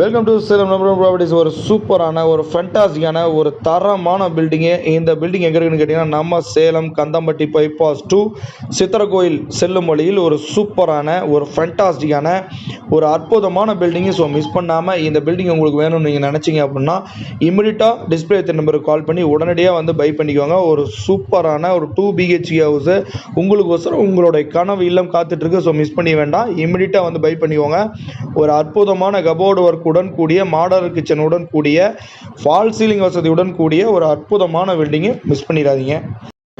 Welcome to Salem number properties ஒரு சூப்பரான ஒரு ஃபென்டாஸ்டிக்கான ஒரு தரமான பில்டிங்கு இந்த பில்டிங் எங்கே இருக்குன்னு கேட்டிங்கன்னா நம்ம சேலம் கந்தம்பட்டி பைபாஸ் டூ சித்திரக்கோயில் செல்லும் வழியில் ஒரு சூப்பரான ஒரு ஃபண்டாஸ்டிக்கான ஒரு அற்புதமான பில்டிங்கு ஸோ மிஸ் பண்ணாமல் இந்த பில்டிங் உங்களுக்கு வேணும்னு நீங்கள் நினச்சிங்க அப்படின்னா இமிடியட்டாக டிஸ்பிளே நம்பருக்கு கால் பண்ணி உடனடியாக வந்து பை பண்ணிக்கோங்க. ஒரு சூப்பரான ஒரு டூ பிஹெச்கே ஹவுஸு உங்களுக்கோசரம் உங்களுடைய கனவு இல்லம் காத்துட்ருக்கு ஸோ மிஸ் பண்ணி வேண்டாம். இமிடியட்டாக வந்து பை பண்ணிக்கோங்க. ஒரு அற்புதமான கபோர்டு ஒர்க் ஒர்க்குடன் கூடிய மாடலர் கிச்சனுடன் கூடிய ஃபால் சீலிங் வசதியுடன் கூடிய ஒரு அற்புதமான பில்டிங்கு மிஸ் பண்ணிடாதீங்க.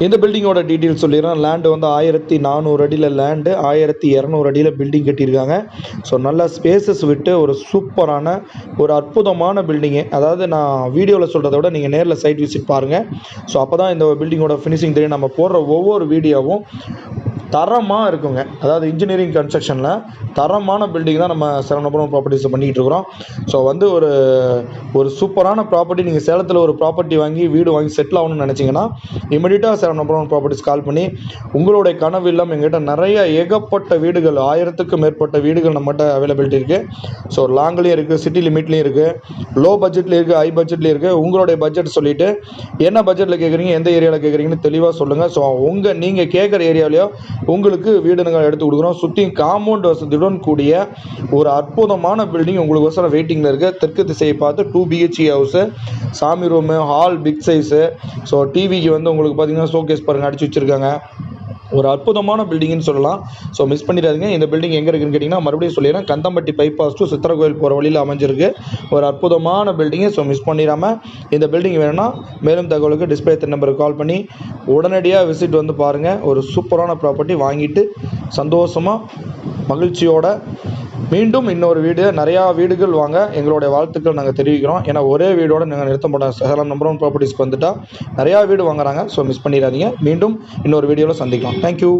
இந்த பில்டிங்கோட டீட்டெயில் சொல்லிடுறேன். லேண்டு வந்து ஆயிரத்தி நானூறு அடியில் லேண்டு ஆயிரத்தி இரநூறு அடியில் பில்டிங் கட்டியிருக்காங்க. ஸோ நல்லா ஸ்பேசஸ் விட்டு ஒரு சூப்பரான ஒரு அற்புதமான பில்டிங்கு அதாவது நான் வீடியோவில் சொல்கிறத விட நீங்கள் நேரில் சைட் விசிட் பாருங்கள் ஸோ அப்போ தான் இந்த பில்டிங்கோட ஃபினிஷிங் தெரியும். நம்ம போடுற ஒவ்வொரு வீடியோவும் தரமாக இருக்குங்க. அதாவது இன்ஜினியரிங் கன்ஸ்ட்ரக்ஷனில் தரமான பில்டிங் தான் நம்ம சரவணபுரம் ப்ராப்பர்ட்டிஸை பண்ணிக்கிட்டு இருக்கிறோம். ஸோ வந்து ஒரு ஒரு சூப்பரான ப்ராப்பர்ட்டி நீங்கள் சேலத்தில் ஒரு ப்ராப்பர்ட்டி வாங்கி வீடு வாங்கி செட்டில் ஆகணும்னு நினச்சிங்கன்னா இமீடியட்டாக சேலம்புரம் ப்ராப்பர்ட்டிஸ் கால் பண்ணி உங்களுடைய கனவு இல்லம் எங்கிட்ட நிறைய ஏகப்பட்ட வீடுகள் ஆயிரத்துக்கும் மேற்பட்ட வீடுகள் நம்மகிட்ட அவைலபிலிட்டி இருக்குது ஸோ லாங்லேயும் இருக்குது சிட்டி லிமிட்லேயும் இருக்குது லோ பட்ஜெட்லேயும் இருக்குது ஹை பட்ஜெட்லேயும் இருக்குது உங்களுடைய பட்ஜெட் சொல்லிவிட்டு என்ன பட்ஜெட்டில் கேட்குறீங்க எந்த ஏரியாவில் கேட்குறீங்கன்னு தெளிவாக சொல்லுங்கள் ஸோ உங்கள் நீங்கள் கேட்குற ஏரியாவிலையோ உங்களுக்கு வீடு நாங்கள் எடுத்து கொடுக்குறோம். சுற்றி காம்பவுண்ட் வசதியுடன் கூடிய ஒரு அற்புதமான பில்டிங் உங்களுக்கு வசரம் வெயிட்டிங்கில் இருக்குது தெற்கு திசையை பார்த்து டூ பிஹெச்இ ஹவுஸு சாமி room hall big size so டிவிக்கு வந்து உங்களுக்கு பார்த்தீங்கன்னா ஷோகேஸ் பாருங்கள் அடிச்சு வச்சுருக்காங்க. ஒரு அற்புதமான பில்டிங்னு சொல்லலாம். ஸோ மிஸ் பண்ணிடாதீங்க. இந்த பில்டிங் எங்கே இருக்குன்னு கேட்டிங்கன்னா மறுபடியும் சொல்லிடுறேன். கந்தம்பட்டி பைபாஸ் டு சித்திரகோயில் போகிற வழியில் அமைஞ்சிருக்கு. ஒரு அற்புதமான பில்டிங்கு ஸோ மிஸ் பண்ணிடாமல் இந்த பில்டிங் வேணும்னா மேலும் தகவலுக்கு டிஸ்பிளே நம்பருக்கு கால் பண்ணி உடனடியாக விசிட் வந்து பாருங்கள் ஒரு சூப்பரான ப்ராப்பர்ட்டி வாங்கிட்டு சந்தோஷமாக மகிழ்ச்சியோட மீண்டும் இன்னொரு வீடு நிறையா வீடுகள் வாங்க. எங்களுடைய வாழ்த்துக்கள் நாங்கள் தெரிவிக்கிறோம். ஏன்னா ஒரே வீடோடு நாங்கள் நிறுத்த மாட்டோம் சேலம் நம்பர் ஒன் ப்ராப்பர்ட்டிஸ்க்கு வந்துட்டால் நிறையா வீடு வாங்குறாங்க. ஸோ மிஸ் பண்ணிடாதீங்க. மீண்டும் இன்னொரு வீடியோவில் சந்திக்கலாம். தேங்க்யூ